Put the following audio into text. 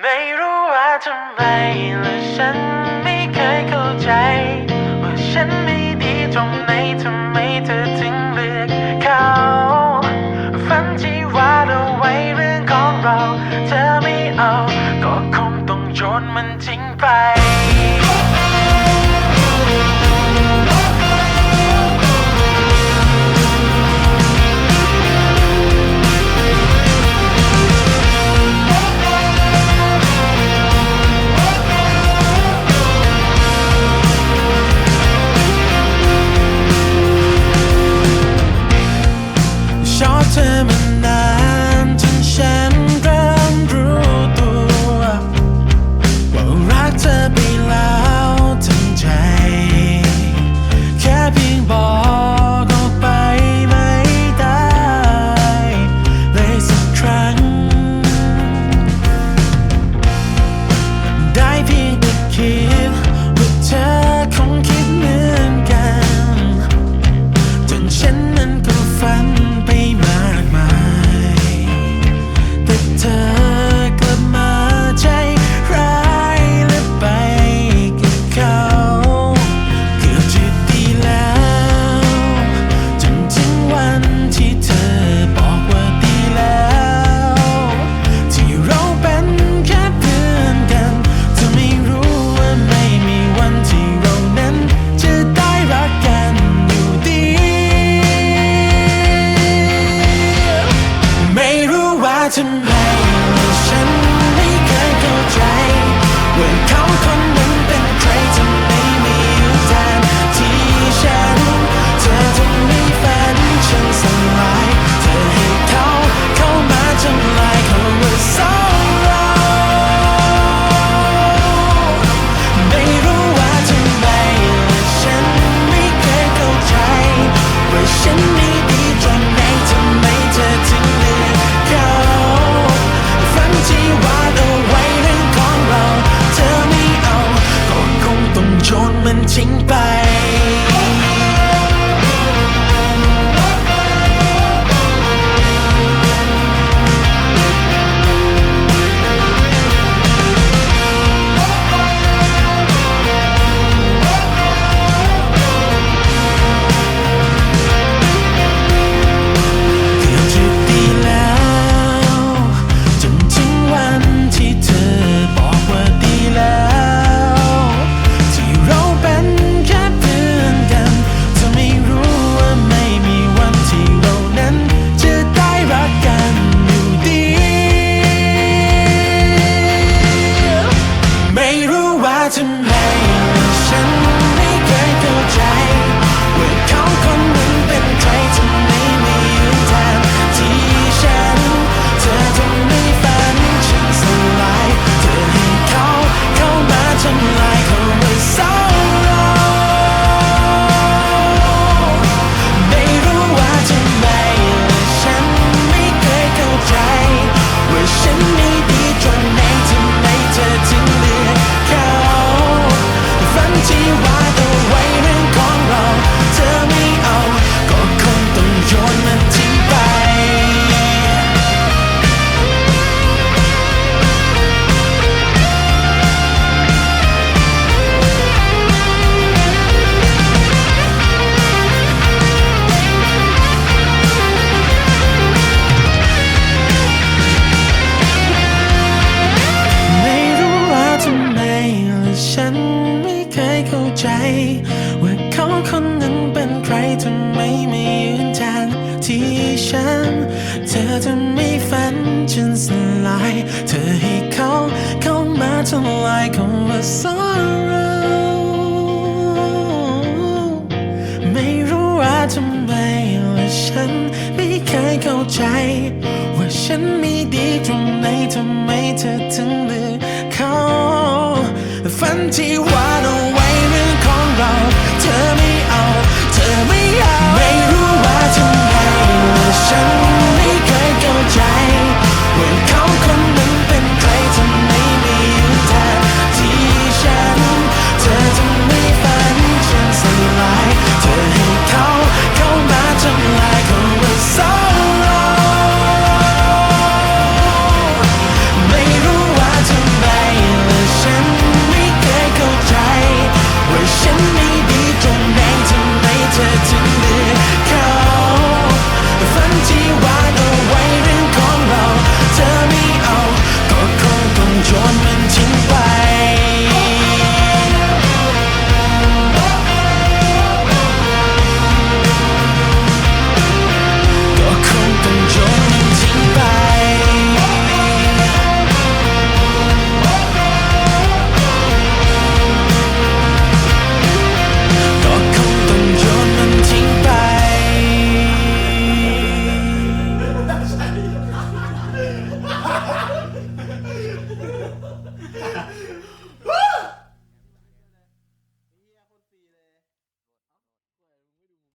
ไม่รู้ว่าทำไมและฉัน จ ว่าเขาคนนั้นเป็นใครทำไมไม่ยืนทางที่ฉัน เธอจะไม่ฝันจนสลาย เธอให้เขาเข้ามาทำลายคำว่า sorrow ไม่รู้ว่าทำไมและฉันไม่เคยเข้าใจ ว่าฉันมีดีตรงไหนทำไมเธอถึงเลือกเขาฝันที่ว่า